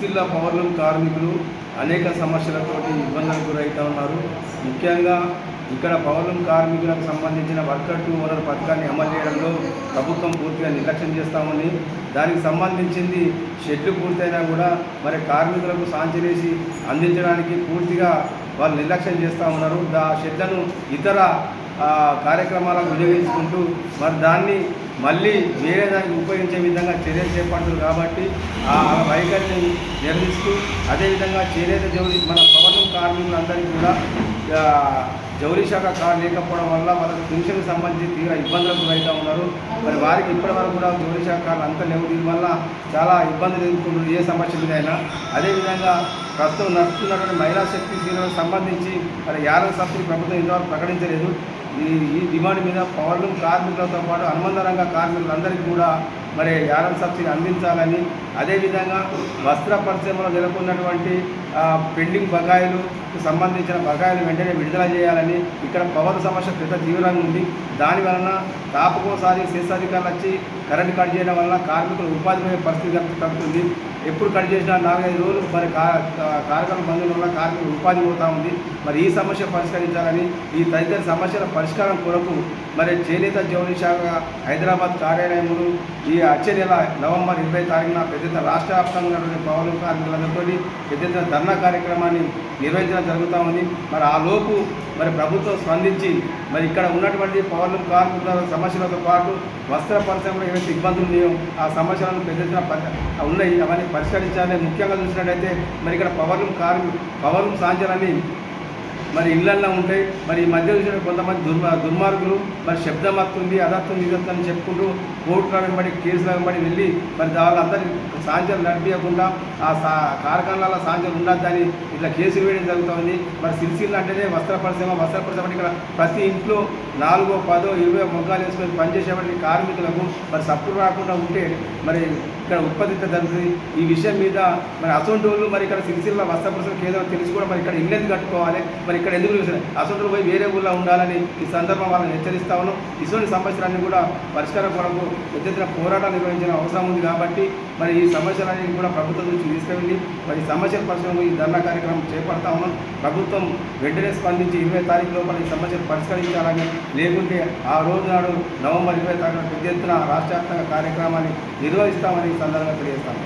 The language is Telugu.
జిల్లా పవర్లూమ్ కార్మికులు అనేక సమస్యలతోటి ఇబ్బందులకు గురవుతూ ఉన్నారు. ముఖ్యంగా ఇక్కడ పవర్లూమ్ కార్మికులకు సంబంధించిన వర్కర్ టూ ఓనర్ పథకాన్ని అమలు చేయడంలో ప్రభుత్వం పూర్తిగా నిర్లక్ష్యం చేస్తామని దానికి సంబంధించింది షెడ్లు పూర్తయినా కూడా మరి కార్మికులకు సాంచలేసి అందించడానికి పూర్తిగా వాళ్ళు నిర్లక్ష్యం చేస్తూ ఉన్నారు. ఆ షెడ్లను ఇతర కార్యక్రమాలకు వినియోగించుకుంటూ మరి దాన్ని మళ్ళీ వేరే దానికి ఉపయోగించే విధంగా చర్యలు చేపట్టారు కాబట్టి ఆ వైఖరిని నిర్వహిస్తూ అదేవిధంగా చేనేత జోడి మన పవన్ కార్మికులందరికీ కూడా ఆ, జౌలి శాఖ కార్డు లేకపోవడం వల్ల వాళ్ళకి పెన్షన్కి సంబంధించి తీవ్ర ఇబ్బందులకు గురవుతూ ఉన్నారు. మరి వారికి ఇప్పటి వరకు కూడా జౌలి శాఖ కార్డు అంతా లేవు. దీనివల్ల చాలా ఇబ్బందులు ఎదుర్కొంటున్నారు. ఏ సమస్య మీదైనా అదేవిధంగా ప్రస్తుతం నడుస్తున్నటువంటి మహిళా శక్తి శీలకు సంబంధించి మరి యాభై సబ్సిడీ ప్రభుత్వం ఇంతవరకు ప్రకటించలేదు. ఈ ఈ డిమాండ్ మీద పౌరులు కార్మికులతో పాటు అనుబంధంగా కార్మికులందరికీ కూడా మరి యారం సబ్సిడీ అందించాలని అదేవిధంగా వస్త్ర పరిశ్రమలో నెలకొన్నటువంటి పెండింగ్ బకాయిలు సంబంధించిన బకాయిలు వెంటనే విడుదల చేయాలని ఇక్కడ పవర్ సమస్య పెద్ద తీవ్రంగా ఉంది. దాని వలన తాపకోసారి శేషాధికారులు వచ్చి కరెంట్ కట్ చేయడం వలన కార్మికులు ఉపాధి పోయే పరిస్థితి తగ్గుతుంది కలుగుతుంది. ఎప్పుడు కట్ చేసినా నాలుగైదు రోజులు మరి కా- కార్మికుల బంధువుల వల్ల కార్మికులు ఉపాధి పోతూ ఉంది. మరి ఈ సమస్య పరిష్కరించాలని ఈ తదితర సమస్యల పరిష్కారం కొరకు మరి చేనేత జౌళి శాఖ హైదరాబాద్ కార్యాలయములు ఈ వచ్చే నెల నవంబర్ ఇరవై తారీఖున పెద్ద రాష్ట్ర వ్యాప్తంగా పౌర కార్మికులందరితో పెద్ద ధర్నా కార్యక్రమాన్ని నిర్వహించడం జరుగుతూ ఉంది. మరి ఆ లోపు మరి ప్రభుత్వం స్పందించి మరి ఇక్కడ ఉన్నటువంటి పౌరులు కార్మికుల సమస్యలతో పాటు వస్త్ర పరిశ్రమలో ఏవైతే ఇబ్బందులు ఉన్నాయో ఆ సమస్యలను పెద్ద ఉన్నాయి. అవన్నీ పరిష్కరించాలని ముఖ్యంగా చూసినట్టయితే మరి ఇక్కడ పవర్లు కార్మి పవర్లు సాంచాలని మరి ఇళ్ళల్లో ఉంటాయి మరి ఈ మధ్య చూసిన కొంతమంది దుర్మ దుర్మార్గులు మరి శబ్దం వస్తుంది అదత్తుంది ఇదత్తుంది అని చెప్పుకుంటూ కోర్టులో వెంబడి కేసుల వెంబడి వెళ్ళి మరి వాళ్ళందరికీ సాంధ్యాలు నడిపించకుండా ఆ సా కార్ఖానాల సాంధ్యాలు ఉండద్దని ఇట్లా కేసులు వేయడం జరుగుతుంది. మరి సిరిసిల్ల అంటేనే వస్త్ర పరిశ్రమ వస్త్ర పరిశ్రమ ఇక్కడ ప్రతి ఇంట్లో నాలుగో పదో ఇరవై మొగ్గాలు వేసుకొని పనిచేసేటువంటి కార్మికులకు మరి సప్పుడు రాకుండా ఉంటే మరి ఇక్కడ ఉత్పత్తి జరుగుతుంది. ఈ విషయం మీద మరి అసోంటి వాళ్ళు మరి ఇక్కడ సిరిసిల్ల వస్త్ర పరిశ్రమ కేంద్రం తెలిసి కూడా మరి ఇక్కడ ఇల్లు కట్టుకోవాలి? మరి ఇక్కడ ఎందుకు చూసిన? అసలు పోయి వేరే ఊళ్ళో ఉండాలని ఈ సందర్భం వాళ్ళని హెచ్చరిస్తా ఉన్నాం. ఇటువంటి సమస్యలన్నీ కూడా పరిష్కారం కొరకు పెద్ద ఎత్తున పోరాటాలు నిర్వహించిన అవసరం ఉంది కాబట్టి మరి ఈ సమస్యలన్నీ కూడా ప్రభుత్వం నుంచి తీసుకెళ్ళి మరి సమస్యల పరిశ్రమ ఈ ధర్నా కార్యక్రమం చేపడతా ఉన్నాం. ప్రభుత్వం వెంటనే స్పందించి ఇరవై తారీఖు లోపల ఈ సమస్యలు పరిష్కరించాలని లేకుంటే ఆ రోజు నాడు నవంబర్ ఇరవై తారీఖున పెద్ద ఎత్తున రాష్ట్ర వ్యాప్తంగా కార్యక్రమాన్ని నిర్వహిస్తామని ఈ సందర్భంగా తెలియజేస్తాను